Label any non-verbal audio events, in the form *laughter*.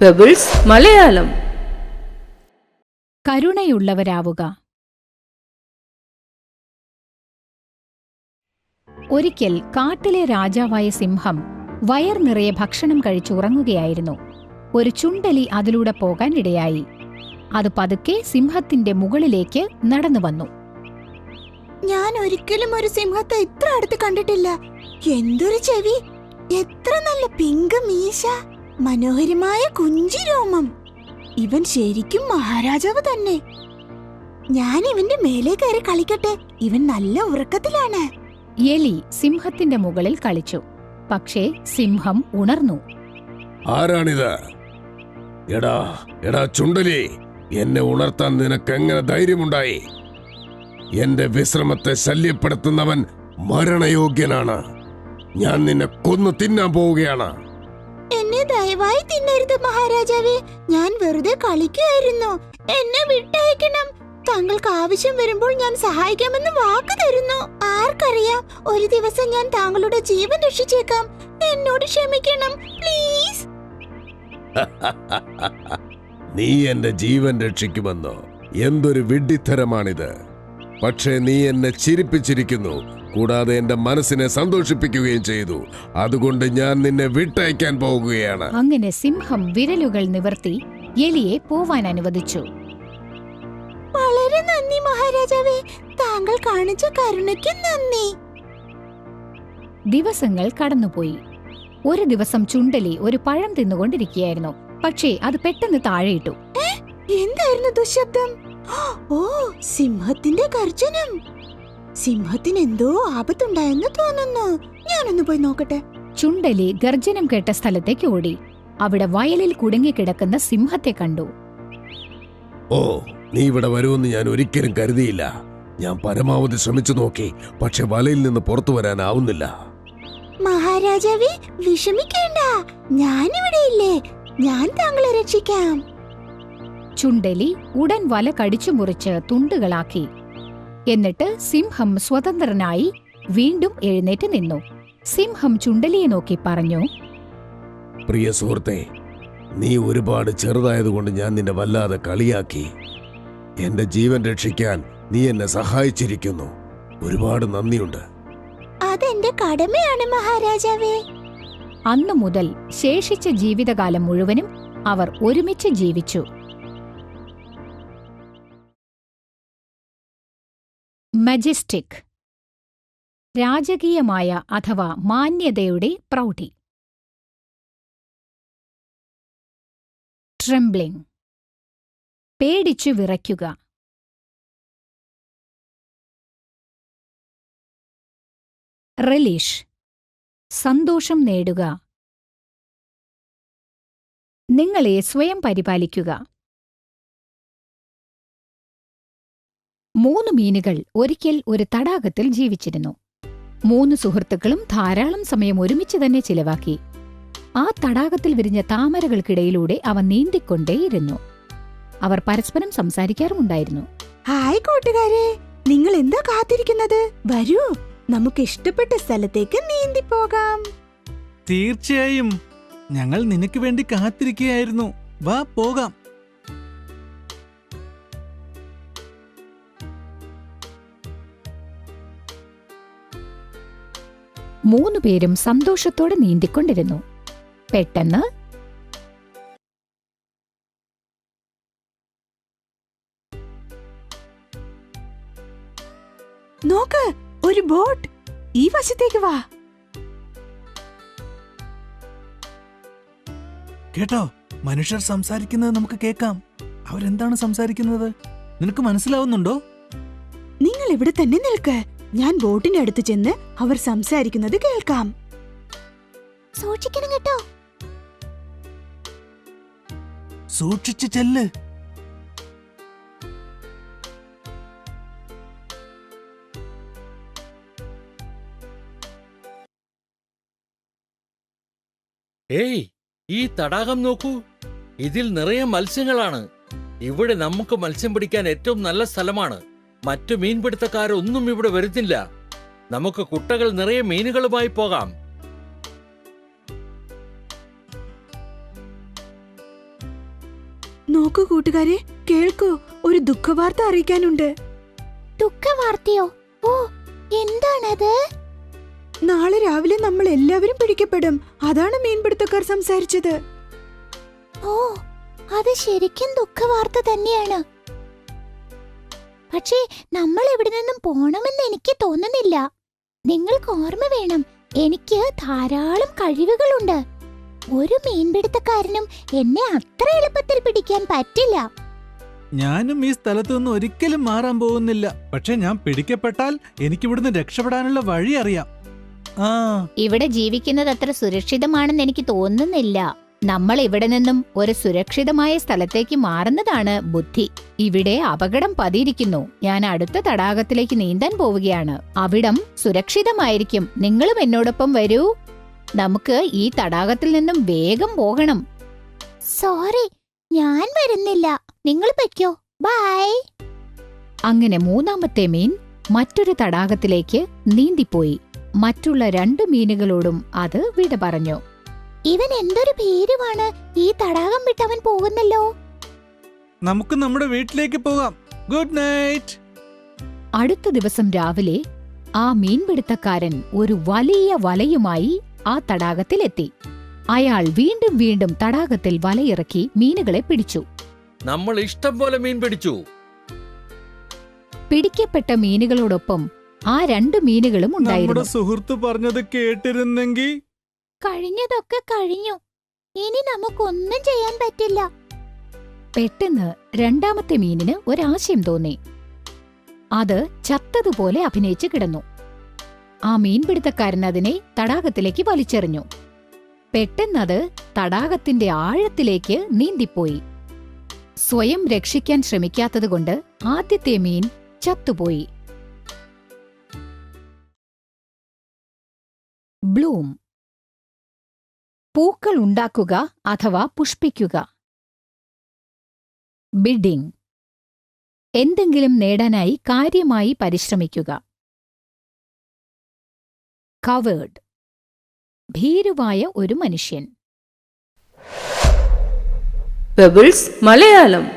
Pebbles Malayalam കരുണയുള്ളവരാവുക. ഒരിക്കൽ കാട്ടിലെ രാജാവായ സിംഹം വയർ നിറയെ ഭക്ഷണം കഴിച്ചുറങ്ങുകയായിരുന്നു ഒരു ചുണ്ടലി അതിലൂടെ പോകാൻ ഇടയായി അത് പതുക്കെ സിംഹത്തിന്റെ മുകളിലേക്ക് നടന്നു വന്നു. ഞാൻ ഒരിക്കലും ഒരു സിംഹത്തെ ഇത്ര അടുത്ത് കണ്ടിട്ടില്ല. എന്തൊരു ചെവി. എത്ര നല്ല പിങ്ക് മീശ. മനോഹരമായ കുഞ്ചി രോമം. ഇവൻ ശരിക്കും മഹാരാജാവ് തന്നെ. ഞാൻ ഇവന്റെ മേലെ കയറി കളിക്കട്ടെ. ഇവൻ നല്ല ഉറക്കത്തിലാണ്. എലി സിംഹത്തിന്റെ മുകളിൽ കളിച്ചു. പക്ഷേ സിംഹം ഉണർന്നു. ആരാണിത്? എടാ എടാ ചുണ്ടലി എന്നെ ഉണർത്താൻ നിനക്ക് എങ്ങനെ ധൈര്യമുണ്ടായി? എന്റെ വിശ്രമത്തെ ശല്യപ്പെടുത്തുന്നവൻ മരണയോഗ്യനാണ്. ഞാൻ നിന്നെ കൊന്നു തിന്നാൻ പോവുകയാണ്. എന്നെ ദയവായി തിന്നരുത് മഹാരാജാവേ. ഞാൻ വെറുതെ കളിക്കുകയായിരുന്നു. എന്നെ വിട്ടയക്കണം. താങ്കൾക്ക് ആവശ്യം വരുമ്പോൾ ഞാൻ സഹായിക്കാമെന്ന് വാക്ക് തരുന്നു. ആർക്കറിയാം ഒരു ദിവസം ഞാൻ താങ്കളുടെ ജീവൻ രക്ഷിച്ചേക്കാം. എന്നോട് ക്ഷമിക്കണം പ്ലീസ്. *laughs* നീ എന്റെ ജീവൻ രക്ഷിക്കുമെന്നോ? എന്തൊരു വിഡ്ഢിത്തരമാണിത്. പക്ഷേ നീ എന്നെ ചിരിപ്പിച്ചിരിക്കുന്നു. കൂടാതെ എന്റെ മനസ്സിനെ സന്തോഷിപ്പിക്കുകയും ചെയ്തു. അതുകൊണ്ട് ഞാൻ നിന്നെ വിട്ടയക്കാൻ പോകുകയാണ് അങ്ങനെ സിംഹം വിരലുകൾ നിവർത്തി എലിയെ പോവാൻ അനുവദിച്ചു. വളരെ നന്ദി മഹാരാജാവേ. താങ്കൾ കാണിച്ച കരുണയ്ക്ക് നന്ദി. ദിവസങ്ങൾ കടന്നുപോയി. ഒരു ദിവസം ചുണ്ടലി ഒരു പഴം തിന്നുകൊണ്ടിരിക്കുകയായിരുന്നു. പക്ഷേ അത് പെട്ടെന്ന് താഴെയിട്ടു. എന്തായിരുന്നു ദുശബ്ദം? ഓ സിംഹത്തിന്റെ ഗർജനം. സിംഹത്തിന് എന്തോ ആപത്തുണ്ടായെന്ന് തോന്നുന്നു. ഞാനൊന്ന് പോയി നോക്കട്ടെ. ചുണ്ടലി ഗർജനം കേട്ട സ്ഥലത്തേക്ക് ഓടി. അവിടെ വയലിൽ കുടുങ്ങിക്കിടക്കുന്ന സിംഹത്തെ കണ്ടു. ഓ നീ ഇവിടെ വരുമെന്ന് ഞാൻ ഒരിക്കലും കരുതിയില്ല. ഞാൻ പരമാവധി ശ്രമിച്ചു നോക്കി പക്ഷെ വലയിൽ നിന്ന് പുറത്തു വരാനാവുന്നില്ല. മഹാരാജാവേ വിഷമിക്കേണ്ട. ഞാനിവിടെ ഇല്ലേ. ഞാൻ താങ്കളെ രക്ഷിക്കാം. ചുണ്ടലി ഉടൻ വല കടിച്ചു മുറിച്ച് തുണ്ടുകളാക്കി. എന്നിട്ട് സിംഹം സ്വതന്ത്രനായി വീണ്ടും എഴുന്നേറ്റ് നിന്നു. സിംഹം ചുണ്ടലിയെ നോക്കി പറഞ്ഞു പ്രിയ സുഹൃത്തെ നീ ഒരുപാട് ചെറുതായതുകൊണ്ട് ഞാൻ നിന്നെ വല്ലാതെ കളിയാക്കി. എന്റെ ജീവൻ രക്ഷിക്കാൻ നീ എന്നെ സഹായിച്ചിരിക്കുന്നു. ഒരുപാട് നന്ദിയുണ്ട്. അതെന്റെ കടമയാണ് മഹാരാജാവേ. അന്നു മുതൽ ശേഷിച്ച ജീവിതകാലം മുഴുവനും അവർ ഒരുമിച്ച് ജീവിച്ചു. മജസ്റ്റിക് രാജകീയമായ അഥവാ മാന്യതയുടെ പ്രൗഢി. ട്രെംബ്ലിംഗ് പേടിച്ചു വിറയ്ക്കുക. റിലീഷ് സന്തോഷം നേടുക. നിങ്ങളെ സ്വയം പരിപാലിക്കുക. മൂന്ന് മീനുകൾ ഒരിക്കൽ ഒരു തടാകത്തിൽ ജീവിച്ചിരുന്നു. മൂന്ന് സുഹൃത്തുക്കളും ധാരാളം സമയം ഒരുമിച്ച് തന്നെ ചിലവാക്കി. ആ തടാകത്തിൽ വിരിഞ്ഞ താമരകൾക്കിടയിലൂടെ അവ നീന്തിക്കൊണ്ടേയിരുന്നു. അവർ പരസ്പരം സംസാരിക്കാറുമുണ്ടായിരുന്നു. ഹായ് കൂട്ടുകാരെ നിങ്ങൾ എന്താ കാത്തിരിക്കുന്നത്? വരൂ നമുക്ക് ഇഷ്ടപ്പെട്ട സ്ഥലത്തേക്ക് നീന്തി പോകാം തീർച്ചയായും. ഞങ്ങൾ നിനക്ക് വേണ്ടി കാത്തിരിക്കുകയായിരുന്നു. വാ പോകാം. മൂന്നുപേരും സന്തോഷത്തോടെ നീന്തിക്കൊണ്ടിരുന്നു. പെട്ടെന്ന് നോക്ക് ഒരു ബോട്ട്. ഈ വശത്തേക്ക് വാ. കേട്ടോ മനുഷ്യർ സംസാരിക്കുന്നത് നമുക്ക് കേൾക്കാം. അവരെന്താണ് സംസാരിക്കുന്നത്? നിനക്ക് മനസ്സിലാവുന്നുണ്ടോ? നിങ്ങൾ ഇവിടെ തന്നെ നിൽക്ക്. ഞാൻ ബോട്ടിന്റെ അടുത്ത് ചെന്ന് അവർ സംസാരിക്കുന്നത് കേൾക്കാം. സൂക്ഷിക്കണം കേട്ടോ. സൂക്ഷിച്ചു ചെല്ല്. ഏയ് ഈ തടാകം നോക്കൂ. ഇതിൽ നിറയെ മത്സ്യങ്ങളാണ്. ഇവിടെ നമുക്ക് മത്സ്യം പിടിക്കാൻ ഏറ്റവും നല്ല സ്ഥലമാണ്. മറ്റു മീൻപിടുത്തക്കാരൊന്നും ഇവിടെ വരുന്നില്ല. നമുക്ക് കുട്ടകൾ നിറയെ മീനുകളുമായി പോകാം. നോക്കൂ കൂട്ടുകാരെ കേൾക്കൂ ഒരു ദുഃഖവാർത്ത അറിയിക്കാനുണ്ട്. ദുഃഖവാർത്തയോ? ഓ എന്താണത്? നാളെ രാവിലെ നമ്മൾ എല്ലാവരും പിടിക്കപ്പെടും. അതാണ് മീൻപിടുത്തക്കാർ സംസാരിച്ചത്. ഓ അത് ശരിക്കും ദുഃഖവാർത്ത തന്നെയാണ്. പക്ഷേ നമ്മൾ ഇവിടെ നിന്നും പോണമെന്ന് എനിക്ക് തോന്നുന്നില്ല. നിങ്ങൾക്ക് ഓർമ്മ വേണം എനിക്ക് ധാരാളം കഴിവുകളുണ്ട്. ഒരു മീൻപിടുത്തക്കാരനും എന്നെ അത്ര എളുപ്പത്തിൽ പിടിക്കാൻ പറ്റില്ല. ഞാനും ഈ സ്ഥലത്തു നിന്ന് ഒരിക്കലും മാറാൻ പോകുന്നില്ല. പക്ഷെ ഞാൻ പിടിക്കപ്പെട്ടാൽ എനിക്ക് എനിക്കിവിടുന്ന് രക്ഷപ്പെടാനുള്ള വഴി അറിയാം. ആ. ഇവിടെ ജീവിക്കുന്നത് അത്ര സുരക്ഷിതമാണെന്ന് എനിക്ക് തോന്നുന്നില്ല. നമ്മൾ ഇവിടെ നിന്നും ഒരു സുരക്ഷിതമായ സ്ഥലത്തേക്ക് മാറുന്നതാണ് ബുദ്ധി. ഇവിടെ അപകടം പതിയിരിക്കുന്നു. ഞാൻ അടുത്ത തടാകത്തിലേക്ക് നീന്താൻ പോവുകയാണ്. അവിടം സുരക്ഷിതമായിരിക്കും. നിങ്ങളും എന്നോടൊപ്പം വരൂ. നമുക്ക് ഈ തടാകത്തിൽ നിന്നും വേഗം പോകണം. സോറി ഞാൻ വരുന്നില്ല. നിങ്ങൾ വെക്കോ ബൈ. അങ്ങനെ മൂന്നാമത്തെ മീൻ മറ്റൊരു തടാകത്തിലേക്ക് നീന്തിപ്പോയി. മറ്റുള്ള രണ്ട് മീനുകളോടും അത് വിട പറഞ്ഞു. ഇവൻ എന്തൊരു ഭീരുവാണ്. ഈ തടാകം വിട്ടവൻ പോകുന്നല്ലോ. നമുക്ക് നമ്മുടെ വീട്ടിലേക്ക് പോകാം. ഗുഡ് നൈറ്റ് അടുത്ത ദിവസം രാവിലെ ആ മീൻപിടുത്തക്കാരൻ ഒരു വലിയ വലയുമായി ആ തടാകത്തിലെത്തി. അയാൾ വീണ്ടും വീണ്ടും തടാകത്തിൽ വലയിറക്കി മീനുകളെ പിടിച്ചു. നമ്മൾ ഇഷ്ടം പോലെ മീൻ പിടിച്ചു. പിടിക്കപ്പെട്ട മീനുകളോടൊപ്പം ആ രണ്ട് മീനുകളും നമ്മുടെ ഉണ്ടായിരുന്നു. സുഹൃത്ത് പറഞ്ഞത് കേട്ടിരുന്നെങ്കിൽ കഴിഞ്ഞതൊക്കെ കഴിഞ്ഞു. ഇനി നമുക്കൊന്നും ചെയ്യാൻ പറ്റില്ല. പെട്ടെന്ന് രണ്ടാമത്തെ മീനിന് ഒരാശയം തോന്നി. അത് ചത്തതുപോലെ അഭിനയിച്ചു കിടന്നു. ആ മീൻപിടുത്തക്കാരൻ അതിനെ തടാകത്തിലേക്ക് വലിച്ചെറിഞ്ഞു. പെട്ടെന്നത് തടാകത്തിന്റെ ആഴത്തിലേക്ക് നീന്തിപ്പോയി. സ്വയം രക്ഷിക്കാൻ ശ്രമിക്കാത്തതുകൊണ്ട് ആദ്യത്തെ മീൻ ചത്തുപോയി. ബ്ലൂം പൂക്കൾ ഉണ്ടാക്കുക അഥവാ പുഷ്പിക്കുക. ബിഡിംഗ് എന്തെങ്കിലും നേടാനായി കാര്യമായി പരിശ്രമിക്കുക. കവേർഡ് ഭീരുവായ ഒരു മനുഷ്യൻ. മലയാളം.